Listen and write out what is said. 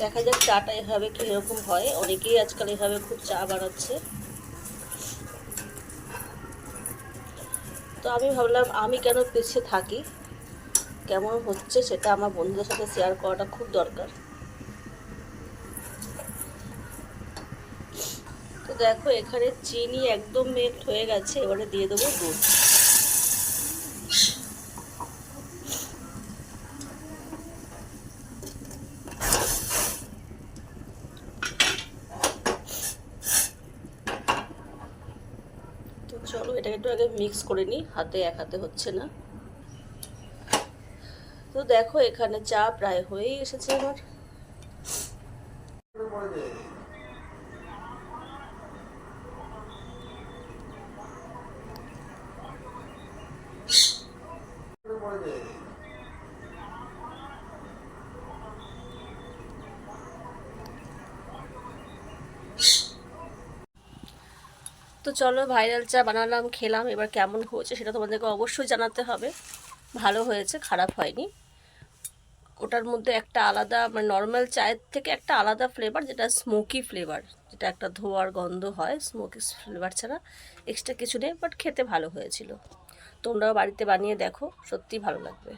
দেখা যাক চাটা এভাবে কীরকম হয়। অনেকেই আজকাল এভাবে খুব চা বানাচ্ছে। তো আমি ভাবলাম, আমি কেন পিছিয়ে থাকি? কেমন হচ্ছে সেটা আমার বন্ধুদের সাথে শেয়ার করাটা খুব দরকার। তো দেখো, এখানে চিনি একদম মেল্ট হয়ে গেছে। এবারে দিয়ে দেবো দুধ। এটাকে একটু আগে মিক্স করে নিই, হাতে এক হাতে হচ্ছে না। তো দেখো এখানে চা প্রায় হয়েই এসেছে আমার। তো চলো ভাইরাল চা বানালাম, খেলাম, এবার কেমন হয়েছে সেটা তোমাদেরকে অবশ্যই জানাতে হবে। ভালো হয়েছে, খারাপ হয়নি। ওটার মধ্যে একটা আলাদা মানে নর্মাল চায়ের থেকে একটা আলাদা ফ্লেভার যেটা স্মোকি ফ্লেভার যেটা একটা ধোয়ার গন্ধ হয় স্মোকি ফ্লেভার ছাড়া এক্সট্রা কিছু নেই বাট খেতে ভালো হয়েছিল। তোমরাও বাড়িতে বানিয়ে দেখো, সত্যিই ভালো লাগবে।